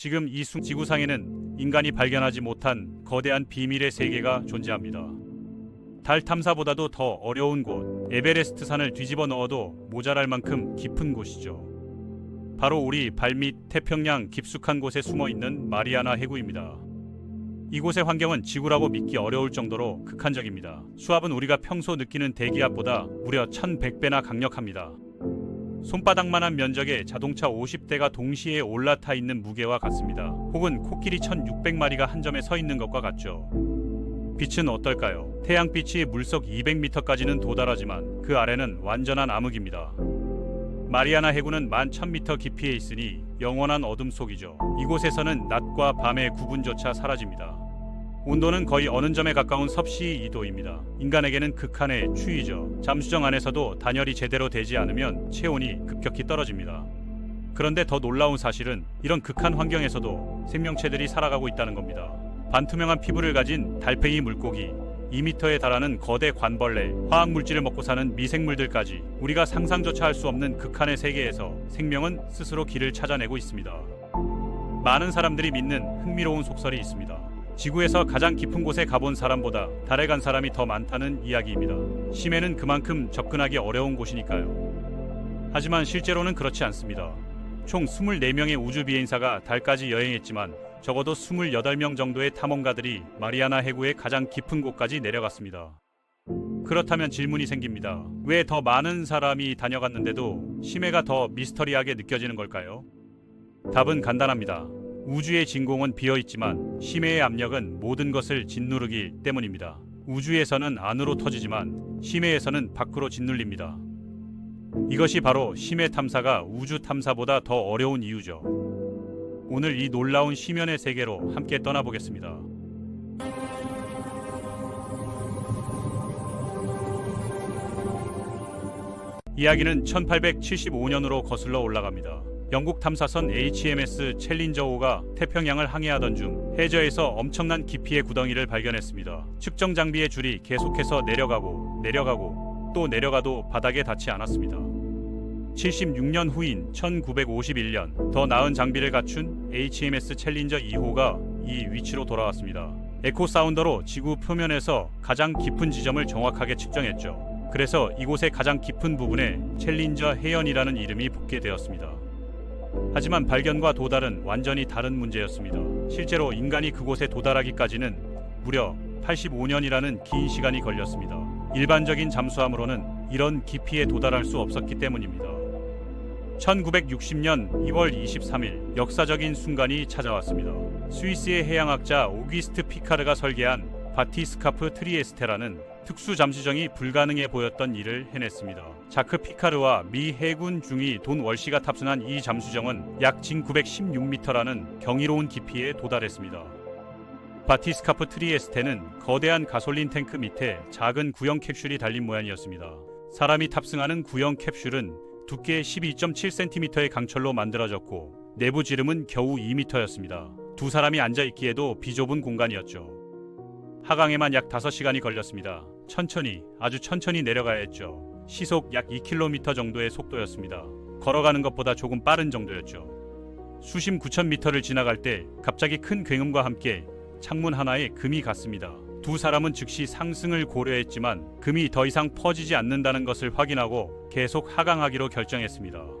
지금 이순 지구상에는 인간이 발견하지 못한 거대한 비밀의 세계가 존재합니다. 달 탐사보다도 더 어려운 곳, 에베레스트 산을 뒤집어 넣어도 모자랄 만큼 깊은 곳이죠. 바로 우리 발밑 태평양 깊숙한 곳에 숨어 있는 마리아나 해구입니다. 이곳의 환경은 지구라고 믿기 어려울 정도로 극한적입니다. 수압은 우리가 평소 느끼는 대기압보다 무려 1100배나 강력합니다. 손바닥만한 면적의 자동차 50대가 동시에 올라타 있는 무게와 같습니다. 혹은 코끼리 1600마리가 한 점에 서 있는 것과 같죠. 빛은 어떨까요? 태양빛이 물속 200m까지는 도달하지만 그 아래는 완전한 암흑입니다. 마리아나 해구는 11,000m 깊이에 있으니 영원한 어둠 속이죠. 이곳에서는 낮과 밤의 구분조차 사라집니다. 온도는 거의 어느 점에 가까운 섭씨 2도입니다. 인간에게는 극한의 추위죠. 잠수정 안에서도 단열이 제대로 되지 않으면 체온이 급격히 떨어집니다. 그런데 더 놀라운 사실은 이런 극한 환경에서도 생명체들이 살아가고 있다는 겁니다. 반투명한 피부를 가진 달팽이 물고기, 2m에 달하는 거대 관벌레, 화학 물질을 먹고 사는 미생물들까지 우리가 상상조차 할 수 없는 극한의 세계에서 생명은 스스로 길을 찾아내고 있습니다. 많은 사람들이 믿는 흥미로운 속설이 있습니다. 지구에서 가장 깊은 곳에 가본 사람보다 달에 간 사람이 더 많다는 이야기입니다. 심해는 그만큼 접근하기 어려운 곳이니까요. 하지만 실제로는 그렇지 않습니다. 총 24명의 우주 비행사가 달까지 여행했지만 적어도 28명 정도의 탐험가들이 마리아나 해구의 가장 깊은 곳까지 내려갔습니다. 그렇다면 질문이 생깁니다. 왜 더 많은 사람이 다녀갔는데도 심해가 더 미스터리하게 느껴지는 걸까요? 답은 간단합니다. 우주의 진공은 비어 있지만 심해의 압력은 모든 것을 짓누르기 때문입니다. 우주에서는 안으로 터지지만 심해에서는 밖으로 짓눌립니다. 이것이 바로 심해 탐사가 우주 탐사보다 더 어려운 이유죠. 오늘 이 놀라운 심연의 세계로 함께 떠나보겠습니다. 이야기는 1875년으로 거슬러 올라갑니다. 영국 탐사선 HMS 챌린저5가 태평양을 항해하던 중 해저에서 엄청난 깊이의 구덩이를 발견했습니다. 측정 장비의 줄이 계속해서 내려가고 내려가고 또 내려가도 바닥에 닿지 않았습니다. 76년 후인 1951년 더 나은 장비를 갖춘 HMS 챌린저 2호가 이 위치로 돌아왔습니다. 에코 사운더로 지구 표면에서 가장 깊은 지점을 정확하게 측정했죠. 그래서 이곳의 가장 깊은 부분에 챌린저 해연이라는 이름이 붙게 되었습니다. 하지만 발견과 도달은 완전히 다른 문제였습니다. 실제로 인간이 그곳에 도달하기까지는 무려 85년이라는 긴 시간이 걸렸습니다. 일반적인 잠수함으로는 이런 깊이에 도달할 수 없었기 때문입니다. 1960년 2월 23일 역사적인 순간이 찾아왔습니다. 스위스의 해양학자 오기스트 피카르가 설계한 바티스카프 트리에스테라는 특수 잠수정이 불가능해 보였던 일을 해냈습니다. 자크 피카르와 미 해군 중위 돈 월시가 탑승한 이 잠수정은 약 진 916m라는 경이로운 깊이에 도달했습니다. 바티스카프 트리에스테는 거대한 가솔린 탱크 밑에 작은 구형 캡슐이 달린 모양이었습니다. 사람이 탑승하는 구형 캡슐은 두께 12.7cm의 강철로 만들어졌고 내부 지름은 겨우 2m였습니다. 두 사람이 앉아 있기에도 비좁은 공간이었죠. 하강에만 약 5시간이 걸렸습니다. 천천히, 아주 천천히 내려가야 했죠. 시속 약 2km 정도의 속도였습니다. 걸어가는 것보다 조금 빠른 정도였죠. 수심 9,000m를 지나갈 때 갑자기 큰 굉음과 함께 창문 하나에 금이 갔습니다. 두 사람은 즉시 상승을 고려했지만 금이 더 이상 퍼지지 않는다는 것을 확인하고 계속 하강하기로 결정했습니다.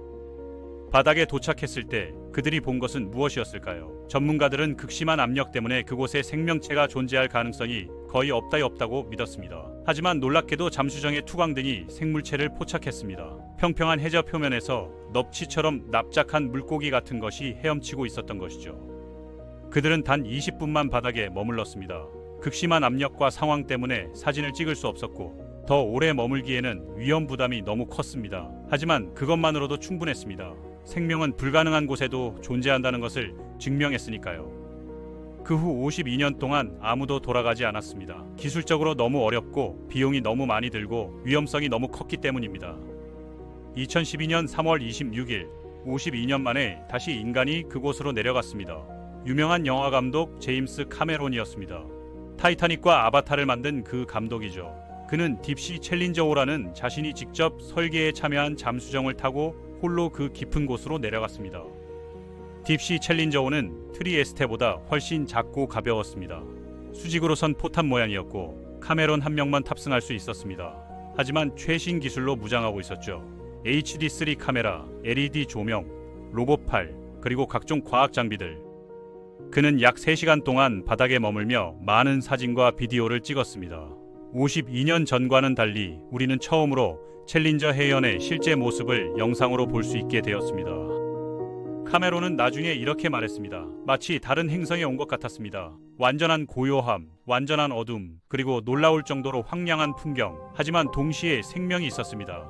바닥에 도착했을 때 그들이 본 것은 무엇이었을까요? 전문가들은 극심한 압력 때문에 그곳에 생명체가 존재할 가능성이 거의 없다 없다고 믿었습니다. 하지만 놀랍게도 잠수정의 투광등이 생물체를 포착했습니다. 평평한 해저 표면에서 넙치처럼 납작한 물고기 같은 것이 헤엄치고 있었던 것이죠. 그들은 단 20분만 바닥에 머물렀습니다. 극심한 압력과 상황 때문에 사진을 찍을 수 없었고 더 오래 머물기에는 위험 부담이 너무 컸습니다. 하지만 그것만으로도 충분했습니다. 생명은 불가능한 곳에도 존재한다는 것을 증명했으니까요. 그 후 52년 동안 아무도 돌아가지 않았습니다. 기술적으로 너무 어렵고 비용이 너무 많이 들고 위험성이 너무 컸기 때문입니다. 2012년 3월 26일 52년 만에 다시 인간이 그곳으로 내려갔습니다. 유명한 영화 감독 제임스 카메론이었습니다. 타이타닉과 아바타를 만든 그 감독이죠. 그는 딥시 챌린저호라는 자신이 직접 설계에 참여한 잠수정을 타고 홀로 그 깊은 곳으로 내려갔습니다. 딥시 챌린저5는 트리에스테보다 훨씬 작고 가벼웠습니다. 수직으로 선 포탄 모양이었고 카메론 한 명만 탑승할 수 있었습니다. 하지만 최신 기술로 무장하고 있었죠. HD3 카메라, LED 조명, 로봇팔, 그리고 각종 과학 장비들. 그는 약 3시간 동안 바닥에 머물며 많은 사진과 비디오를 찍었습니다. 52년 전과는 달리 우리는 처음으로 챌린저 해연의 실제 모습을 영상으로 볼 수 있게 되었습니다. 카메론은 나중에 이렇게 말했습니다. 마치 다른 행성에 온 것 같았습니다. 완전한 고요함, 완전한 어둠, 그리고 놀라울 정도로 황량한 풍경. 하지만 동시에 생명이 있었습니다.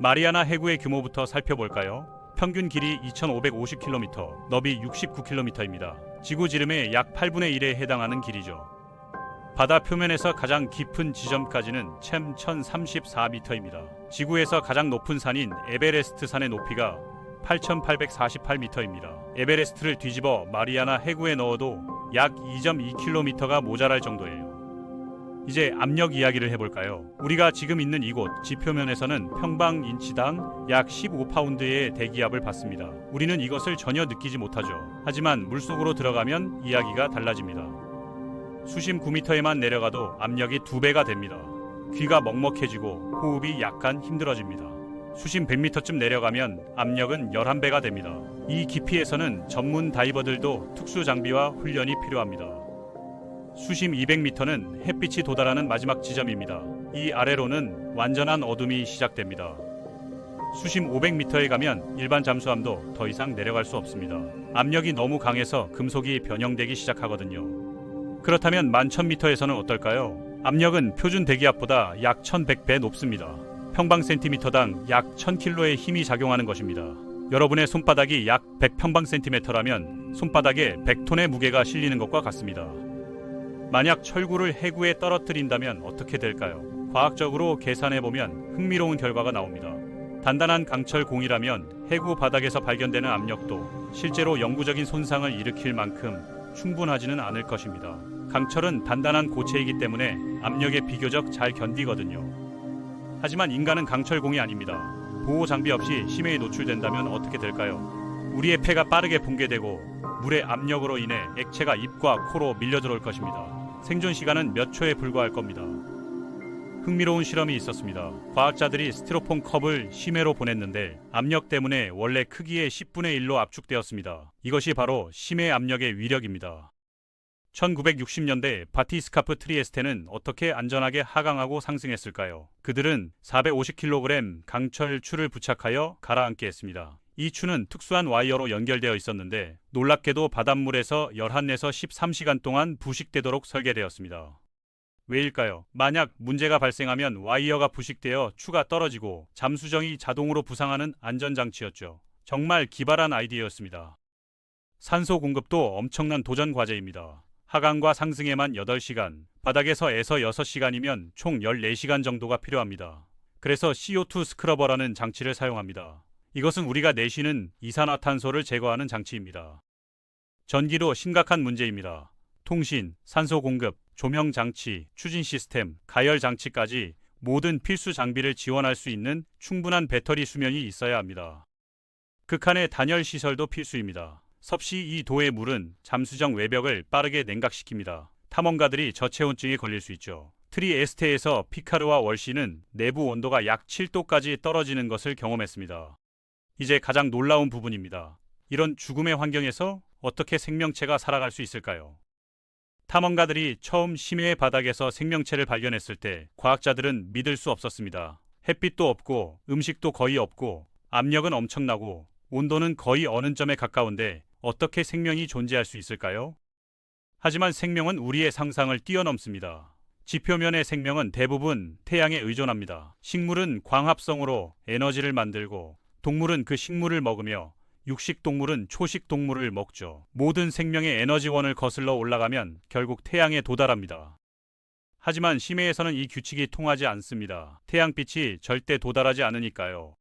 마리아나 해구의 규모부터 살펴볼까요? 평균 길이 2,550km, 너비 69km입니다. 지구 지름의 약 8분의 1에 해당하는 길이죠. 바다 표면에서 가장 깊은 지점까지는 챔 1034m입니다. 지구에서 가장 높은 산인 에베레스트 산의 높이가 8,848m입니다. 에베레스트를 뒤집어 마리아나 해구에 넣어도 약 2.2km가 모자랄 정도예요. 이제 압력 이야기를 해볼까요? 우리가 지금 있는 이곳 지표면에서는 평방 인치당 약 15파운드의 대기압을 받습니다. 우리는 이것을 전혀 느끼지 못하죠. 하지만 물속으로 들어가면 이야기가 달라집니다. 수심 9m에만 내려가도 압력이 두 배가 됩니다. 귀가 먹먹해지고 호흡이 약간 힘들어집니다. 수심 100m쯤 내려가면 압력은 11배가 됩니다. 이 깊이에서는 전문 다이버들도 특수 장비와 훈련이 필요합니다. 수심 200m는 햇빛이 도달하는 마지막 지점입니다. 이 아래로는 완전한 어둠이 시작됩니다. 수심 500m에 가면 일반 잠수함도 더 이상 내려갈 수 없습니다. 압력이 너무 강해서 금속이 변형되기 시작하거든요. 그렇다면 11,000m에서는 어떨까요? 압력은 표준 대기압보다 약 1100배 높습니다. 평방 센티미터당 약 1000kg의 힘이 작용하는 것입니다. 여러분의 손바닥이 약 100평방 센티미터라면 손바닥에 100톤의 무게가 실리는 것과 같습니다. 만약 철구를 해구에 떨어뜨린다면 어떻게 될까요? 과학적으로 계산해 보면 흥미로운 결과가 나옵니다. 단단한 강철 공이라면 해구 바닥에서 발견되는 압력도 실제로 영구적인 손상을 일으킬 만큼 충분하지는 않을 것입니다. 강철은 단단한 고체이기 때문에 압력에 비교적 잘 견디거든요. 하지만 인간은 강철공이 아닙니다. 보호 장비 없이 심해에 노출된다면 어떻게 될까요? 우리의 폐가 빠르게 붕괴되고 물의 압력으로 인해 액체가 입과 코로 밀려 들어올 것입니다. 생존 시간은 몇 초에 불과할 겁니다. 흥미로운 실험이 있었습니다. 과학자들이 스티로폼 컵을 심해로 보냈는데 압력 때문에 원래 크기의 10분의 1로 압축되었습니다. 이것이 바로 심해 압력의 위력입니다. 1960년대 바티스카프 트리에스테는 어떻게 안전하게 하강하고 상승했을까요? 그들은 450kg 강철 추를 부착하여 가라앉게 했습니다. 이 추는 특수한 와이어로 연결되어 있었는데 놀랍게도 바닷물에서 11에서 13시간 동안 부식되도록 설계되었습니다. 왜일까요? 만약 문제가 발생하면 와이어가 부식되어 추가 떨어지고 잠수정이 자동으로 부상하는 안전장치였죠. 정말 기발한 아이디어였습니다. 산소 공급도 엄청난 도전 과제입니다. 하강과 상승에만 8시간, 바닥에서 에서 6시간이면 총 14시간 정도가 필요합니다. 그래서 CO2 스크러버라는 장치를 사용합니다. 이것은 우리가 내쉬는 이산화탄소를 제거하는 장치입니다. 전기도 심각한 문제입니다. 통신, 산소 공급, 조명 장치, 추진 시스템, 가열 장치까지 모든 필수 장비를 지원할 수 있는 충분한 배터리 수면이 있어야 합니다. 극한의 단열 시설도 필수입니다. 섭씨 이 도의 물은 잠수정 외벽을 빠르게 냉각시킵니다. 탐험가들이 저체온증에 걸릴 수 있죠. 트리 에스테에서 피카르와 월시는 내부 온도가 약 7도까지 떨어지는 것을 경험했습니다. 이제 가장 놀라운 부분입니다. 이런 죽음의 환경에서 어떻게 생명체가 살아갈 수 있을까요? 탐험가들이 처음 심해의 바닥에서 생명체를 발견했을 때 과학자들은 믿을 수 없었습니다. 햇빛도 없고 음식도 거의 없고 압력은 엄청나고 온도는 거의 어느 점에 가까운데 어떻게 생명이 존재할 수 있을까요? 하지만 생명은 우리의 상상을 뛰어넘습니다. 지표면의 생명은 대부분 태양에 의존합니다. 식물은 광합성으로 에너지를 만들고 동물은 그 식물을 먹으며 육식 동물은 초식 동물을 먹죠. 모든 생명의 에너지원을 거슬러 올라가면 결국 태양에 도달합니다. 하지만 심해에서는 이 규칙이 통하지 않습니다. 태양빛이 절대 도달하지 않으니까요.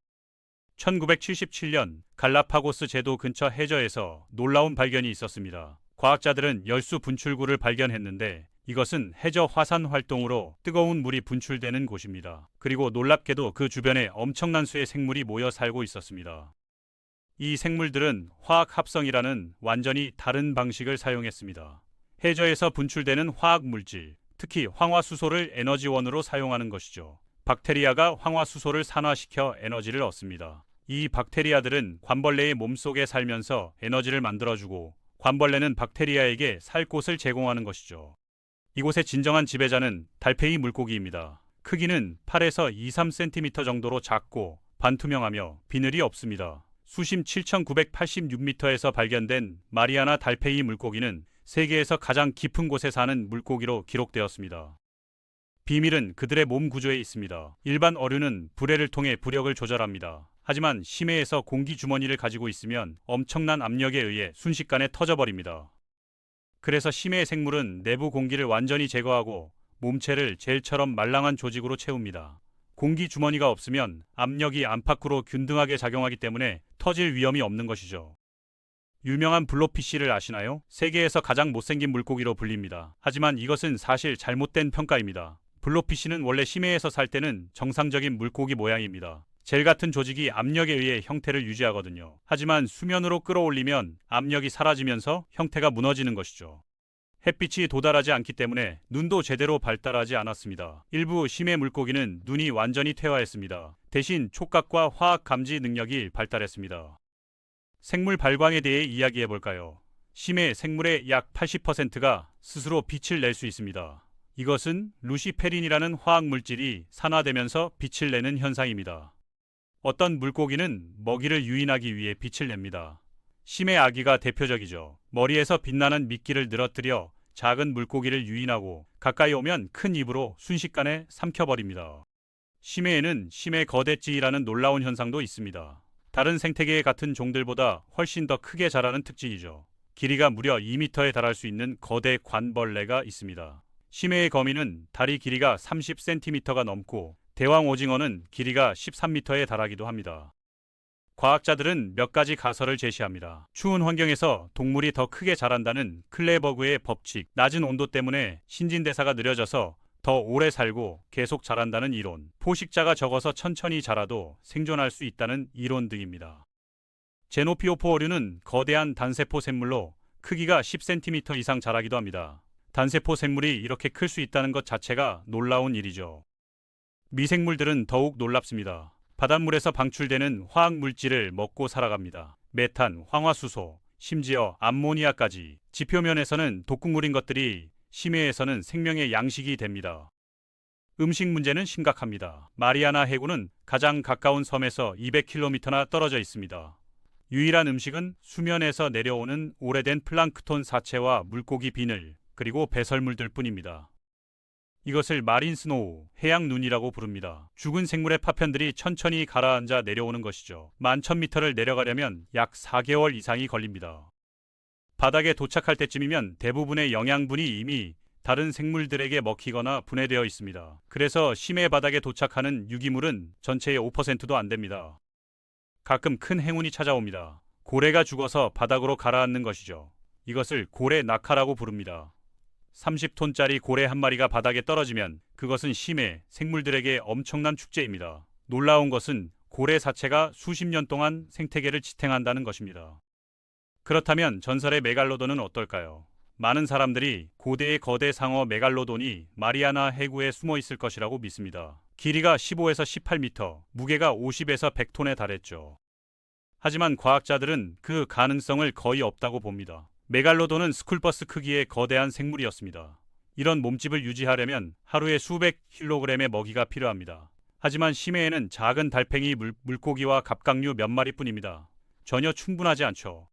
1977년 갈라파고스 제도 근처 해저에서 놀라운 발견이 있었습니다. 과학자들은 열수 분출구를 발견했는데 이것은 해저 화산 활동으로 뜨거운 물이 분출되는 곳입니다. 그리고 놀랍게도 그 주변에 엄청난 수의 생물이 모여 살고 있었습니다. 이 생물들은 화학 합성이라는 완전히 다른 방식을 사용했습니다. 해저에서 분출되는 화학 물질, 특히 황화수소를 에너지원으로 사용하는 것이죠. 박테리아가 황화수소를 산화시켜 에너지를 얻습니다. 이 박테리아들은 관벌레의 몸속에 살면서 에너지를 만들어주고 관벌레는 박테리아에게 살 곳을 제공하는 것이죠. 이곳의 진정한 지배자는 달팽이 물고기입니다. 크기는 8에서 2, 3cm 정도로 작고 반투명하며 비늘이 없습니다. 수심 7,986m에서 발견된 마리아나 달팽이 물고기는 세계에서 가장 깊은 곳에 사는 물고기로 기록되었습니다. 비밀은 그들의 몸 구조에 있습니다. 일반 어류는 불에를 통해 부력을 조절합니다. 하지만 심해에서 공기 주머니를 가지고 있으면 엄청난 압력에 의해 순식간에 터져버립니다. 그래서 심해의 생물은 내부 공기를 완전히 제거하고 몸체를 젤처럼 말랑한 조직으로 채웁니다. 공기 주머니가 없으면 압력이 안팎으로 균등하게 작용하기 때문에 터질 위험이 없는 것이죠. 유명한 블로피쉬를 아시나요? 세계에서 가장 못생긴 물고기로 불립니다. 하지만 이것은 사실 잘못된 평가입니다. 블로피쉬는 원래 심해에서 살 때는 정상적인 물고기 모양입니다. 젤 같은 조직이 압력에 의해 형태를 유지하거든요. 하지만 수면으로 끌어올리면 압력이 사라지면서 형태가 무너지는 것이죠. 햇빛이 도달하지 않기 때문에 눈도 제대로 발달하지 않았습니다. 일부 심해 물고기는 눈이 완전히 퇴화했습니다. 대신 촉각과 화학 감지 능력이 발달했습니다. 생물 발광에 대해 이야기해 볼까요? 심해 생물의 약 80%가 스스로 빛을 낼 수 있습니다. 이것은 루시페린이라는 화학 물질이 산화되면서 빛을 내는 현상입니다. 어떤 물고기는 먹이를 유인하기 위해 빛을 냅니다. 심해 아기가 대표적이죠. 머리에서 빛나는 미끼를 늘어뜨려 작은 물고기를 유인하고 가까이 오면 큰 입으로 순식간에 삼켜버립니다. 심해에는 심해 거대찌이라는 놀라운 현상도 있습니다. 다른 생태계의 같은 종들보다 훨씬 더 크게 자라는 특징이죠. 길이가 무려 2m에 달할 수 있는 거대 관벌레가 있습니다. 심해의 거미는 다리 길이가 30cm가 넘고 대왕 오징어는 길이가 13m에 달하기도 합니다. 과학자들은 몇 가지 가설을 제시합니다. 추운 환경에서 동물이 더 크게 자란다는 클레버그의 법칙, 낮은 온도 때문에 신진대사가 느려져서 더 오래 살고 계속 자란다는 이론, 포식자가 적어서 천천히 자라도 생존할 수 있다는 이론 등입니다. 제노피오포 어류는 거대한 단세포 샘물로 크기가 10cm 이상 자라기도 합니다. 단세포 생물이 이렇게 클 수 있다는 것 자체가 놀라운 일이죠. 미생물들은 더욱 놀랍습니다. 바닷물에서 방출되는 화학 물질을 먹고 살아갑니다. 메탄, 황화수소, 심지어 암모니아까지 지표면에서는 독극물인 것들이 심해에서는 생명의 양식이 됩니다. 음식 문제는 심각합니다. 마리아나 해구는 가장 가까운 섬에서 200km나 떨어져 있습니다. 유일한 음식은 수면에서 내려오는 오래된 플랑크톤 사체와 물고기 비늘, 그리고 배설물들 뿐입니다. 이것을 마린 스노우, 해양 눈이라고 부릅니다. 죽은 생물의 파편들이 천천히 가라앉아 내려오는 것이죠. 만천 미터를 내려가려면 약 4개월 이상이 걸립니다. 바닥에 도착할 때쯤이면 대부분의 영양분이 이미 다른 생물들에게 먹히거나 분해되어 있습니다. 그래서 심해 바닥에 도착하는 유기물은 전체의 5%도 안 됩니다. 가끔 큰 행운이 찾아옵니다. 고래가 죽어서 바닥으로 가라앉는 것이죠. 이것을 고래 낙하라고 부릅니다. 30톤짜리 고래 한 마리가 바닥에 떨어지면 그것은 심해 생물들에게 엄청난 축제입니다. 놀라운 것은 고래 사체가 수십 년 동안 생태계를 지탱한다는 것입니다. 그렇다면 전설의 메갈로돈은 어떨까요? 많은 사람들이 고대의 거대 상어 메갈로돈이 마리아나 해구에 숨어 있을 것이라고 믿습니다. 길이가 15에서 18m, 무게가 50에서 100톤에 달했죠. 하지만 과학자들은 그 가능성을 거의 없다고 봅니다. 메갈로돈은 스쿨버스 크기의 거대한 생물이었습니다. 이런 몸집을 유지하려면 하루에 수백 킬로그램의 먹이가 필요합니다. 하지만 심해에는 작은 달팽이 물, 물고기와 갑각류 몇 마리뿐입니다. 전혀 충분하지 않죠.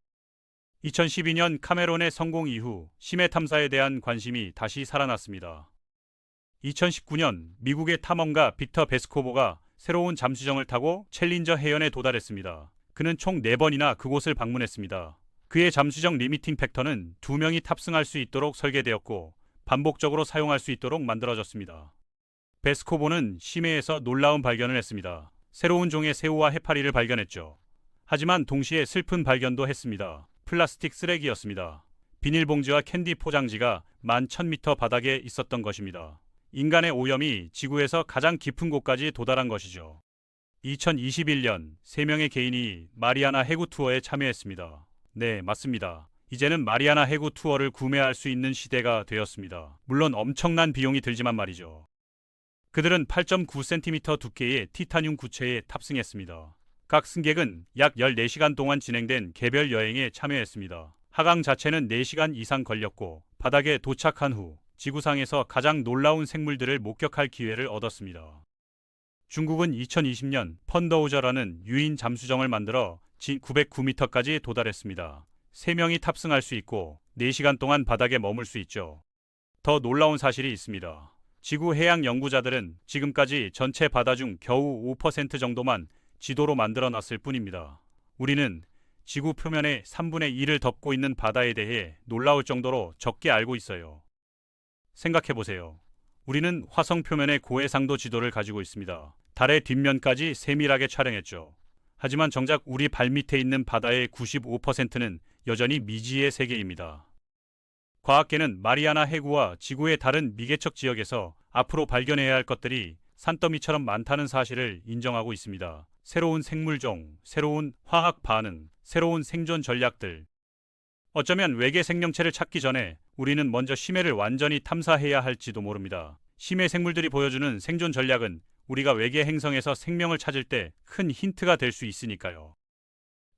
2012년 카메론의 성공 이후 심해 탐사에 대한 관심이 다시 살아났습니다. 2019년 미국의 탐험가 빅터 베스코보가 새로운 잠수정을 타고 챌린저 해연에 도달했습니다. 그는 총 4번이나 그곳을 방문했습니다. 그의 잠수정 리미팅 팩터는 두 명이 탑승할 수 있도록 설계되었고 반복적으로 사용할 수 있도록 만들어졌습니다. 베스코보는 심해에서 놀라운 발견을 했습니다. 새로운 종의 새우와 해파리를 발견했죠. 하지만 동시에 슬픈 발견도 했습니다. 플라스틱 쓰레기였습니다. 비닐봉지와 캔디 포장지가 만 1000m 바닥에 있었던 것입니다. 인간의 오염이 지구에서 가장 깊은 곳까지 도달한 것이죠. 2021년 3명의 개인이 마리아나 해구 투어에 참여했습니다. 네, 맞습니다. 이제는 마리아나 해구 투어를 구매할 수 있는 시대가 되었습니다. 물론 엄청난 비용이 들지만 말이죠. 그들은 8.9cm 두께의 티타늄 구체에 탑승했습니다. 각 승객은 약 14시간 동안 진행된 개별 여행에 참여했습니다. 하강 자체는 4시간 이상 걸렸고 바닥에 도착한 후 지구상에서 가장 놀라운 생물들을 목격할 기회를 얻었습니다. 중국은 2020년 펀더우저라는 유인 잠수정을 만들어 진 909m까지 도달했습니다. 3명이 탑승할 수 있고 4시간 동안 바닥에 머물 수 있죠. 더 놀라운 사실이 있습니다. 지구 해양 연구자들은 지금까지 전체 바다 중 겨우 5% 정도만 지도로 만들어 놨을 뿐입니다. 우리는 지구 표면의 3분의 1을 덮고 있는 바다에 대해 놀라울 정도로 적게 알고 있어요. 생각해 보세요. 우리는 화성 표면의 고해상도 지도를 가지고 있습니다. 달의 뒷면까지 세밀하게 촬영했죠. 하지만 정작 우리 발밑에 있는 바다의 95%는 여전히 미지의 세계입니다. 과학계는 마리아나 해구와 지구의 다른 미개척 지역에서 앞으로 발견해야 할 것들이 산더미처럼 많다는 사실을 인정하고 있습니다. 새로운 생물종, 새로운 화학 반응, 새로운 생존 전략들. 어쩌면 외계 생명체를 찾기 전에 우리는 먼저 심해를 완전히 탐사해야 할지도 모릅니다. 심해 생물들이 보여주는 생존 전략은 우리가 외계 행성에서 생명을 찾을 때 큰 힌트가 될 수 있으니까요.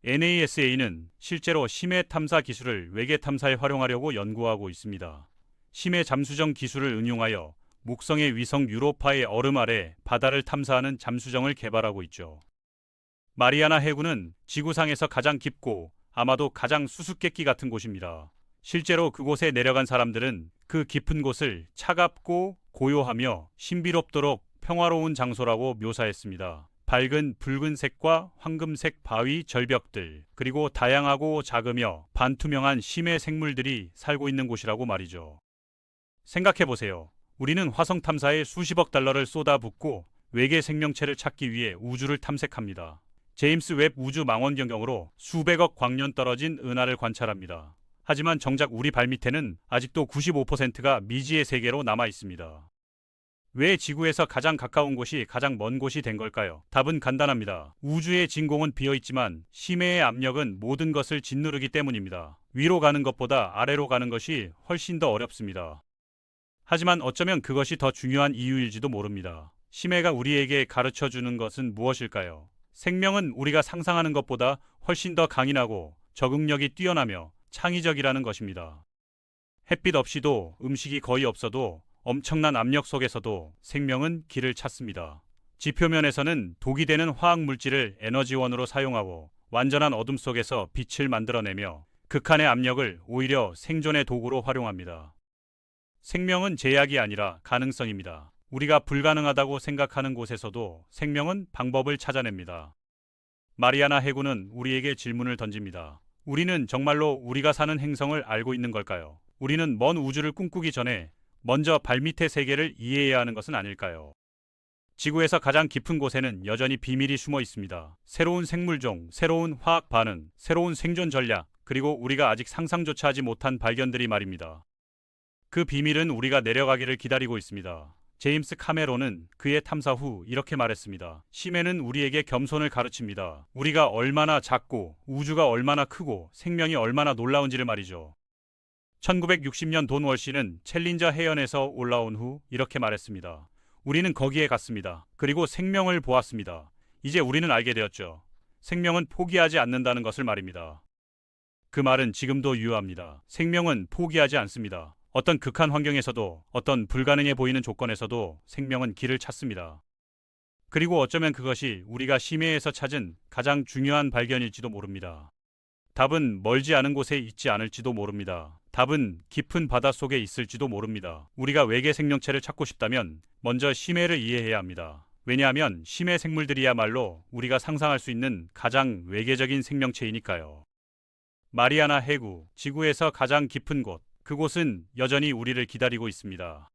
NASA는 실제로 심해 탐사 기술을 외계 탐사에 활용하려고 연구하고 있습니다. 심해 잠수정 기술을 응용하여 목성의 위성 유로파의 얼음 아래 바다를 탐사하는 잠수정을 개발하고 있죠. 마리아나 해구는 지구상에서 가장 깊고 아마도 가장 수수께끼 같은 곳입니다. 실제로 그곳에 내려간 사람들은 그 깊은 곳을 차갑고 고요하며 신비롭도록 평화로운 장소라고 묘사했습니다. 밝은 붉은색과 황금색 바위 절벽들, 그리고 다양하고 작으며 반투명한 심해 생물들이 살고 있는 곳이라고 말이죠. 생각해 보세요. 우리는 화성 탐사에 수십억 달러를 쏟아붓고 외계 생명체를 찾기 위해 우주를 탐색합니다. 제임스 웹 우주 망원경으로 수백억 광년 떨어진 은하를 관찰합니다. 하지만 정작 우리 발밑에는 아직도 95%가 미지의 세계로 남아 있습니다. 왜 지구에서 가장 가까운 곳이 가장 먼 곳이 된 걸까요? 답은 간단합니다. 우주의 진공은 비어 있지만 심해의 압력은 모든 것을 짓누르기 때문입니다. 위로 가는 것보다 아래로 가는 것이 훨씬 더 어렵습니다. 하지만 어쩌면 그것이 더 중요한 이유일지도 모릅니다. 심해가 우리에게 가르쳐 주는 것은 무엇일까요? 생명은 우리가 상상하는 것보다 훨씬 더 강인하고 적응력이 뛰어나며 창의적이라는 것입니다. 햇빛 없이도 음식이 거의 없어도 엄청난 압력 속에서도 생명은 길을 찾습니다. 지표면에서는 독이 되는 화학 물질을 에너지원으로 사용하고 완전한 어둠 속에서 빛을 만들어내며 극한의 압력을 오히려 생존의 도구로 활용합니다. 생명은 제약이 아니라 가능성입니다. 우리가 불가능하다고 생각하는 곳에서도 생명은 방법을 찾아냅니다. 마리아나 해구는 우리에게 질문을 던집니다. 우리는 정말로 우리가 사는 행성을 알고 있는 걸까요? 우리는 먼 우주를 꿈꾸기 전에 먼저 발밑의 세계를 이해해야 하는 것은 아닐까요? 지구에서 가장 깊은 곳에는 여전히 비밀이 숨어 있습니다. 새로운 생물종, 새로운 화학 반응, 새로운 생존 전략, 그리고 우리가 아직 상상조차 하지 못한 발견들이 말입니다. 그 비밀은 우리가 내려가기를 기다리고 있습니다. 제임스 카메론은 그의 탐사 후 이렇게 말했습니다. 심해는 우리에게 겸손을 가르칩니다. 우리가 얼마나 작고 우주가 얼마나 크고 생명이 얼마나 놀라운지를 말이죠. 1960년 돈 월시는 챌린저 해연에서 올라온 후 이렇게 말했습니다. 우리는 거기에 갔습니다. 그리고 생명을 보았습니다. 이제 우리는 알게 되었죠. 생명은 포기하지 않는다는 것을 말입니다. 그 말은 지금도 유효합니다. 생명은 포기하지 않습니다. 어떤 극한 환경에서도 어떤 불가능해 보이는 조건에서도 생명은 길을 찾습니다. 그리고 어쩌면 그것이 우리가 심해에서 찾은 가장 중요한 발견일지도 모릅니다. 답은 멀지 않은 곳에 있지 않을지도 모릅니다. 답은 깊은 바다 속에 있을지도 모릅니다. 우리가 외계 생명체를 찾고 싶다면 먼저 심해를 이해해야 합니다. 왜냐하면 심해 생물들이야말로 우리가 상상할 수 있는 가장 외계적인 생명체이니까요. 마리아나 해구, 지구에서 가장 깊은 곳, 그곳은 여전히 우리를 기다리고 있습니다.